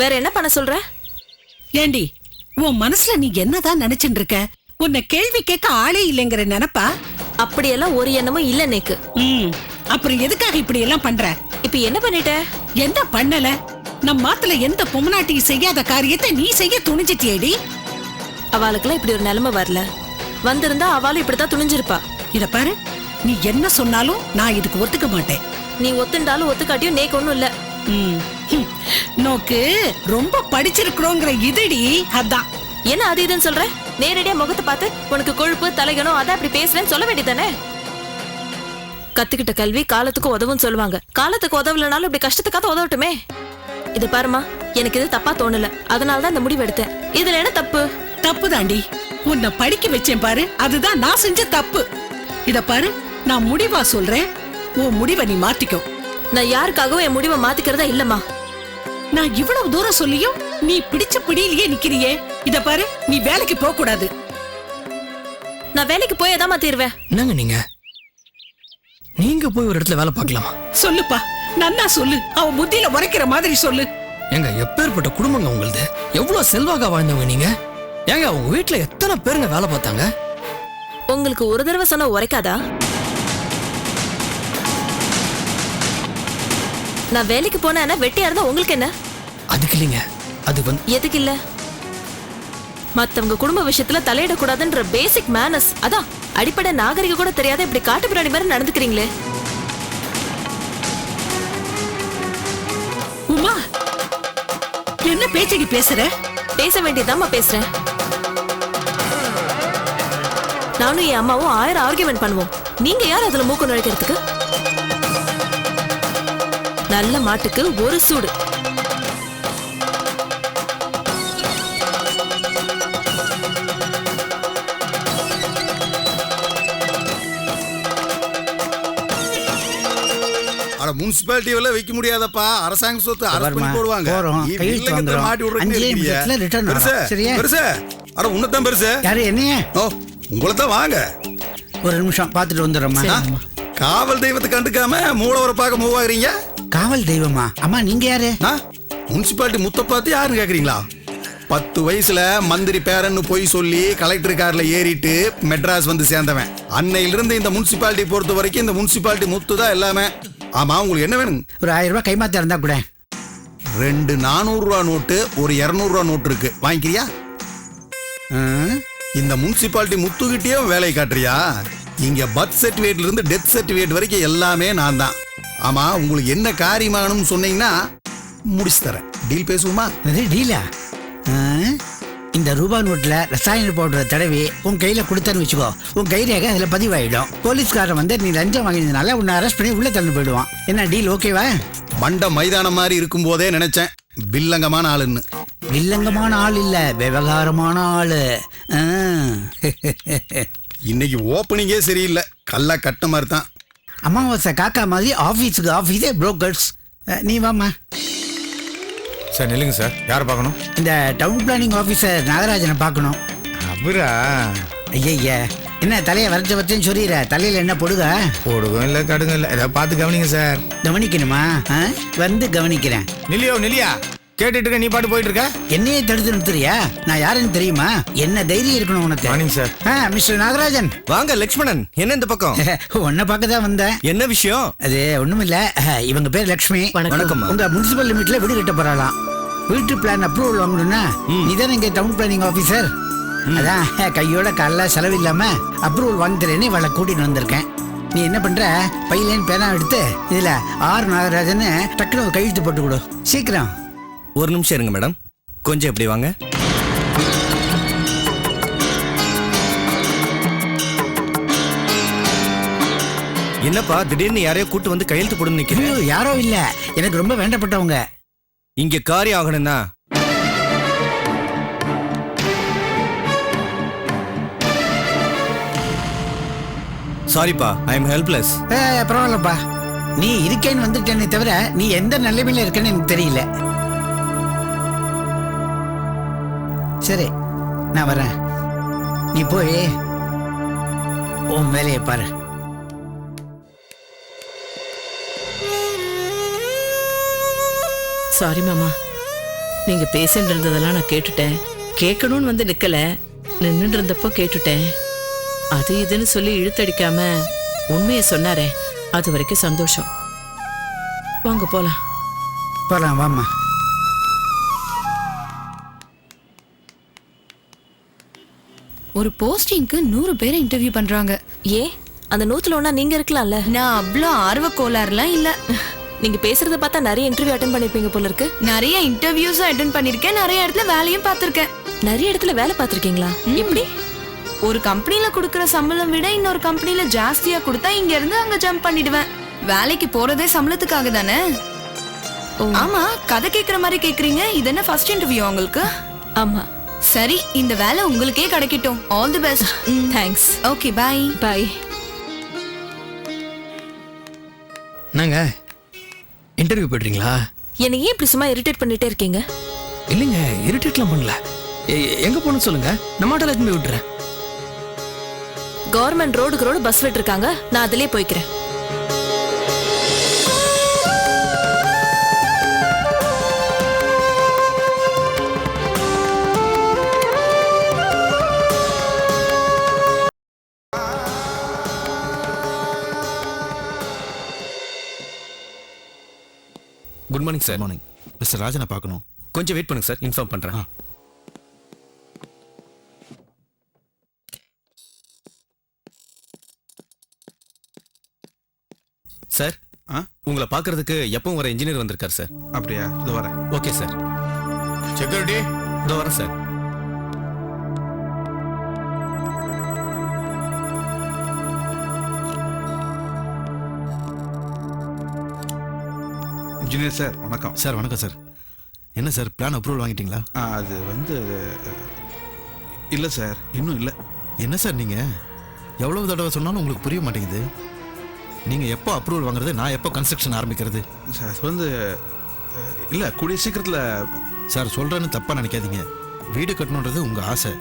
வேற என்ன பண்ண சொல்ற? ஏண்டி உன் மனசுல நீ என்னதான் நினைச்சுட்டு இருக்க உன்னை கேள்வி கேட்க ஆளே இல்லைங்கிற நினைப்பா? அப்படியெல்லாம் ஒரு எண்ணமும் இல்ல நேக்கு. ம் அப்புறம் எதுக்காக இப்படி எல்லாம் பண்ற? இப்ப என்ன பண்ணிட்ட? என்ன பண்ணல? நம் மாத்துல எந்த பொம்மநாட்டியும் செய்யாத காரியத்தை நீ செய்ய துணிஞ்சிட்டியேடி? அவளுக்கெல்லாம் இப்படி ஒரு நிலைமை வரல. வந்திருந்தா அவளும் இப்படித்தான் துணிஞ்சிருப்பா. இத பாரு நீ என்ன சொன்னாலும் நான் இதுக்கு ஒத்துக்க மாட்டேன். நீ ஒத்துண்டாலும் ஒத்துக்காட்டியும் நேக்கு ஒண்ணும் இல்ல. ம். நோக்கு ரொம்ப படிச்சிருக்கிறோங்கிற இதுடி. அதான். என்ன அது இதுன்னு சொல்ற? நேரடியா முகத்தை பார்த்து உனக்கு கொழுப்பு தலைகணும் அதான் இப்படி பேசுறேன்னு சொல்ல வேண்டியதானே கத்துக்கிட்ட கல்வி காலத்துக்கு உதவும் சொல்லுவாங்க. காலத்துக்கு உதவலனாலும் இப்படி கஷ்டத்துக்காக உதவட்டுமே. இது பாருமா எனக்கு இது தப்பா தோணல. அதனால தான் இந்த முடிவு எடுத்தேன். இதுல என்ன தப்பு? தப்பு தாண்டி உன்னை படிக்க வச்சேன் பாரு. அதுதான் நான் செஞ்ச தப்பு. இத பாரு நான் முடிவா சொல்றேன். உன் முடிவை நீ மாத்திக்கோ. நான் யாருக்காகவும் என் முடிவை மாத்திக்கிறதா இல்லம்மா. நான் இவ்வளவு தூரம் சொல்லியும் நீ பிடிச்ச பிடியிலேயே நிக்கிறியே. இத பாரு நீ வேலைக்கு போக கூடாது நான் வேலைக்கு போய் எதாம்மா தீர்வேன். என்னங்க நீங்க? நீங்க போய் ஒரு இடத்துல வேலை பார்க்கலாமா? சொல்லுப்பா நன்னா சொல்லு. அவ புத்தியில உரைக்கிற மாதிரி சொல்லு. ஏங்க எப்பேற்பட்ட குடும்பங்க உங்களுது? எவ்வளவு செல்வாக்கா வாழ்ந்தவங்க நீங்க? ஏங்க உங்க வீட்டுல எத்தனை பேருங்க வேலை பார்த்தாங்க? உங்களுக்கு ஒரு தடவை சொன்னா உரைக்காதா? நான் வேலைக்கு போனேன்னா வெட்டியா இருந்தா உங்களுக்கு என்ன? அதுக்கு இல்லைங்க. அது வந்து எதுக்கு இல்ல? மத்தவங்க குடும்ப விஷயத்துல தலையிடக்கூடாதுன்ற பேசிக் மேனஸ் அதான் அடிப்படை நாகரிக கூட தெரியாத இப்படி காட்டு பிராணி மாதிரி நடந்துக்கிறீங்களே. உமா என்ன பேச்சடி பேசுற? பேச வேண்டியதாம்மா பேசுறேன். நானும் என் அம்மாவும் ஆயிரம் ஆர்கியூமெண்ட் பண்ணுவோம். நீங்க யார் அதுல மூக்கு நுழைக்கிறதுக்கு? நல்ல மாட்டுக்கு ஒரு சூடு. அட முனிசிபாலிட்டி எல்லாம் வைக்க முடியாதப்பா. அரசாங்க சொத்து அரசு பண்ணி போடுவாங்க. மாட்டி வரும். பெருசு, சரியா? பெருசு. அட உன்னதான் பெருசு. யாரு என்னைய? ஓ உங்களை தான் வாங்க. ஒரு நிமிஷம் பார்த்துட்டு வந்துடுறோம்மா? காவல் தெய்வத்தை கண்டுக்காம மூலவரை பார்க்க மூவ் ஆகுறீங்க? காவல் தெய்வமா? அம்மா நீங்க யாரு? முனிசிபாலிட்டி முத்த பார்த்து யாருன்னு கேக்குறீங்களா? பத்து வயசுல மந்திரி பேரன்னு போய் சொல்லி கலெக்டர் கார்ல ஏறிட்டு மெட்ராஸ் வந்து சேர்ந்தவன். அன்னையிலிருந்து இந்த முனிசிபாலிட்டி பொறுத்த வரைக்கும் இந்த முனிசிபாலிட்டி முத்து தான் எல்லாமே. ஆமா உங்களுக்கு என்ன வேணும்? ஒரு ஆயிரம் ரூபாய் கைமாத்த இருந்தா கூட. ரெண்டு நானூறு ரூபா நோட்டு ஒரு இருநூறு ரூபா நோட்டு இருக்கு. வாங்கிக்கிறியா? இந்த முனிசிபாலிட்டி முத்துக்கிட்டே வேலையை காட்டுறியா? இங்க பர்த் சர்டிஃபிகேட்ல இருந்து டெத் சர்டிஃபிகேட் வரைக்கும் எல்லாமே நான் தான் ஆமா உங்களுக்கு என்ன காரியமாகணும்னு சொன்னீங்கன்னா முடிச்சு தரேன். டீல் பேசுவோமா? அது டீலா? இந்த ரூபா நோட்ல ரசாயன பவுடரை தடவி உன் கையில கொடுத்தேன்னு வச்சுக்கோ. உன் கைரேகை அதுல பதிவாயிடும். போலீஸ்காரன் வந்து நீ லஞ்சம் வாங்கினதுனால உன்னை அரெஸ்ட் பண்ணி உள்ள தள்ளி போயிடுவான். என்ன டீல் ஓகேவா மண்ட மைதானம் மாதிரி இருக்கும் போதே நினைச்சேன். வில்லங்கமான ஆளுன்னு. வில்லங்கமான ஆள் இல்ல விவகாரமான ஆளு. இன்னைக்கு ஓப்பனிங்கே சரியில்லை. கல்லா கட்ட மாதிரி தான். அமாவாசை காக்கா மாதிரி ஆபீஸுக்கு ஆபீஸே புரோக்கர்ஸ் நீ வாம்மா. சார் நில்லுங்க சார். யாரை பார்க்கணும்? இந்த டவுன் பிளானிங் ஆபீசர் நாகராஜனை பார்க்கணும். அவரா? ஐயா என்ன தலையை வரைச்ச வச்சேன்னு சொல்லிடுற? தலையில என்ன பொடுக? போடுவோம் இல்லை கடுங்க இல்லை. ஏதாவது பார்த்து கவனிங்க சார். கவனிக்கணுமா? வந்து கவனிக்கிறேன். நில்லியோ நில்லியா? கேட்டுட்டு இருக்க நீ பாட்டு போயிட்டு இருக்க? என்னையே தடுத்து நிறுத்துறியா? நான் யாருன்னு தெரியுமா? என்ன தைரியம் இருக்கணும் உனக்கு? Morning sir. ஆ, மிஸ்டர் நாகராஜன். வாங்க லக்ஷ்மணன். என்ன இந்த பக்கம்? உன்னை பார்க்க தான் வந்தேன். என்ன விஷயம்? அது ஒண்ணுமில்ல. அஹ், இவங்க பேர் லக்ஷ்மி. வணக்கம்மா. உங்க முனிசிபல் லிமிட்ல வீடு கட்ட போறாளாம். வீட்டு பிளான் அப்ரூவல் வாங்கணும்னா நீதானே இங்க டவுன் பிளானிங் ஆபீசர் அதான் அஹ், கையோட காலைல செலவு இல்லாம அப்ரூவல் வாங்கி தரேன்னு இவளை கூட்டிட்டு வந்திருக்கேன். நீ என்ன பண்ற? பையிலேன்னு பேனா எடுத்து இதுல ஆர் நாகராஜன் டக்குனு ஒரு கையெழுத்து போட்டு கொடு. சீக்கிரம். ஒரு நிமிஷம் இருங்க மேடம். கொஞ்சம் இப்படி வாங்க. என்னப்பா திடீர்னு யாரையோ கூட்டு வந்து கையெழுத்து போடுன்னு ஐயோ நிக்கிறேன் யாரோ இல்ல. எனக்கு ரொம்ப வேண்டப்பட்டவங்க. இங்க காரியம் ஆகணும்னா? சாரிப்பா ஐ எம் ஹெல்ப்லெஸ் ஏய், பரவாயில்லப்பா. நீ இருக்கேன்னு வந்துட்டேனே தவிர நீ எந்த நிலைமையில இருக்கேன்னு எனக்கு தெரியல. சரி நான் வரேன். நீ போய் உன் வேலையை பாரு. சாரி மாமா. நீங்க பேசிட்டு இருந்ததெல்லாம் நான் கேட்டுட்டேன். கேட்கணும்னு வந்து நிக்கல. நின்னுட்டு இருந்தப்போ கேட்டுட்டேன். அது இதுன்னு சொல்லி இழுத்தடிக்காம உண்மையை சொன்னாரே. அது வரைக்கும் சந்தோஷம். வாங்க போலாம். போகலாம் வாம்மா. ஒரு போஸ்டிங்க்கு நூறு பேரை இன்டர்வியூ பண்றாங்க. ஏ அந்த நூத்துல ஒண்ணா நீங்க இருக்கலாம்ல? நான் அவ்வளோ ஆர்வ கோளாறுலாம் இல்ல. நீங்க பேசுறத பார்த்தா நிறைய இன்டர்வியூ அட்டன் பண்ணிருப்பீங்க போல இருக்கு. நிறைய இன்டர்வியூஸும் அட்டன் பண்ணிருக்கேன். நிறைய இடத்துல வேலையும் பார்த்திருக்கேன். நிறைய இடத்துல வேலை பார்த்திருக்கீங்களா? எப்படி? ஒரு கம்பெனில கொடுக்கற சம்பளம் விட இன்னொரு கம்பெனில ஜாஸ்தியா கொடுத்தா இங்க இருந்து அங்க ஜம்ப் பண்ணிடுவேன். வேலைக்கு போறதே சம்பளத்துக்காக தானே? ஆமா கதை கேக்குற மாதிரி கேக்குறீங்க. இது என்ன ஃபர்ஸ்ட் இன்டர்வியூ உங்களுக்கு? ஆமா. சரி இந்த வேலை உங்களுக்கே கிடைக்கட்டும். All the best thanks okay bye bye என்னங்க? இன்டர்வியூ போய்ட்றீங்களா? என்னை ஏன் இப்படி சும்மா இரிட்டேட் பண்ணிட்டே இருக்கீங்க? இல்லைங்க இரிட்டேட்லாம் பண்ணல. எ- எங்க போகணும்னு சொல்லுங்க? நம்ம ஆட்டோல எடுத்துன்னு போய் விட்டுறேன் கவர்மெண்ட் ரோடுக்கு ரோடு பஸ் விட்டுருக்காங்க. நான் அதிலே போய்க்கிறேன். Good morning sir morning mister ராஜனை பார்க்கணும். கொஞ்சம் வெயிட் பண்ணுங்க சார் இன்ஃபார்ம் பண்றேன். சார் ஆ? உங்களை பார்க்கறதுக்கு எப்பவும் வர இன்ஜினியர் வந்திருக்கார் சார் அப்படியா? இது வரேன். ஓகே சார் செக்யூரிட்டி இதோ வரேன் சார் இன்ஜினியர் சார் வணக்கம். சார் வணக்கம் சார். என்ன சார் பிளான் அப்ரூவல் வாங்கிட்டீங்களா? அது வந்து இல்லை சார் இன்னும் இல்லை. என்ன சார் நீங்க? எவ்வளவு தடவை சொன்னாலும் உங்களுக்கு புரிய மாட்டேங்குது. நீங்க எப்போ அப்ரூவல் வாங்குறது நான் எப்போ கன்ஸ்ட்ரக்ஷன் ஆரம்பிக்கிறது? சார் அது வந்து இல்லை கூடிய சீக்கிரத்தில் சார் சொல்றேன்னு தப்பா நினைக்காதீங்க. வீடு கட்டணுன்றது உங்க ஆசை.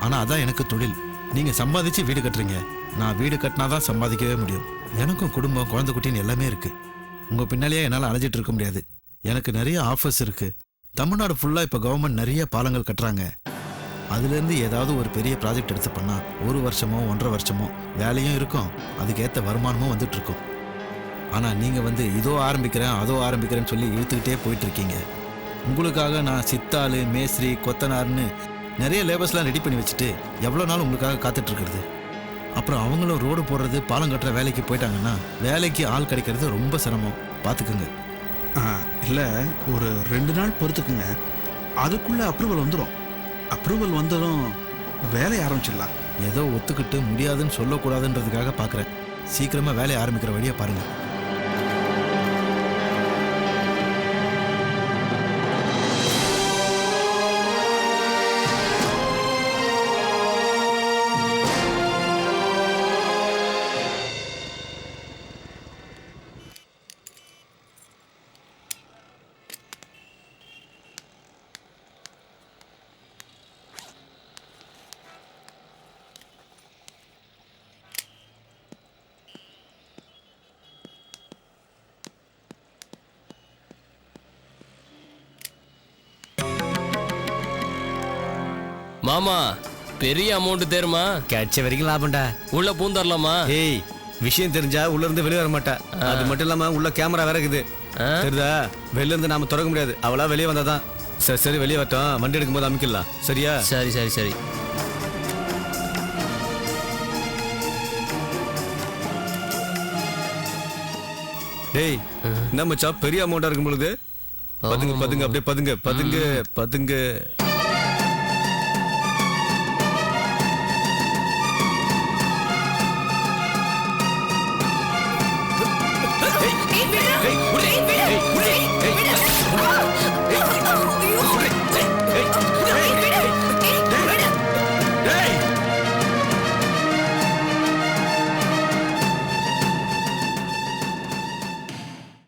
ஆனா அதான் எனக்கு தொழில். நீங்க சம்பாதிச்சு வீடு கட்டுறீங்க. நான் வீடு கட்டினாதான் சம்பாதிக்கவே முடியும். எனக்கும் குடும்பம் குழந்தை குட்டின்னு எல்லாமே இருக்கு. உங்கள் பின்னாலேயே என்னால் அலைஞ்சிட்டு இருக்க முடியாது. எனக்கு நிறைய ஆஃபர்ஸ் இருக்குது தமிழ்நாடு ஃபுல்லாக இப்போ கவர்மெண்ட் நிறைய பாலங்கள் கட்டுறாங்க. அதுலேருந்து ஏதாவது ஒரு பெரிய ப்ராஜெக்ட் எடுத்து பண்ணால் ஒரு வருஷமோ ஒன்றரை வருஷமோ வேலையும் இருக்கும். அதுக்கேற்ற வருமானமும் வந்துட்டு இருக்கும். ஆனால் நீங்கள் வந்து இதோ ஆரம்பிக்கிறேன் அதோ ஆரம்பிக்கிறேன்னு சொல்லி இழுத்துக்கிட்டே போயிட்டுருக்கீங்க. உங்களுக்காக நான் சித்தாள் மேஸ்திரி கொத்தனார்னு நிறைய லேபர்ஸ்லாம் ரெடி பண்ணி வச்சுட்டு எவ்வளோ நாள் உங்களுக்காக காத்துட்ருக்கிறது? அப்புறம் அவங்களும் ரோடு போடுறது பாலம் கட்டுற வேலைக்கு போயிட்டாங்கன்னா வேலைக்கு ஆள் கிடைக்கிறது ரொம்ப சிரமம். பார்த்துக்குங்க இல்லை ஒரு ரெண்டு நாள் பொறுத்துக்குங்க. அதுக்குள்ளே அப்ரூவல் வந்துடும் அப்ரூவல் வந்ததும் வேலையை ஆரம்பிச்சிடலாம். ஏதோ ஒத்துக்கிட்டு முடியாதுன்னு சொல்லக்கூடாதுன்றதுக்காக பார்க்குறேன் சீக்கிரமாக வேலையை ஆரம்பிக்கிற வழியை பாருங்கள் மாமா பெரிய அமௌண்ட் தேருமா? கிடைச்ச வரைக்கும் லாபம்டா. உள்ள பூந்தரலாமா? ஏய் விஷயம் தெரிஞ்சா உள்ள இருந்து வெளியே வர மாட்டா. அது மட்டும் இல்லாம உள்ள கேமரா வேற இருக்குது? தெரியுதா வெளில இருந்து நாம திறக்க முடியாது. அவளா வெளியே வந்தாதான். சரி சரி வெளியே வரட்டும். வண்டி எடுக்கும்போது அமைக்கலாம். சரியா? சரி சரி சரி. டேய் என்ன மச்சான்? பெரிய அமௌண்டா இருக்கும் பொழுது? பதுங்க பதுங்க அப்படியே பதுங்க பதுங்க பதுங்க.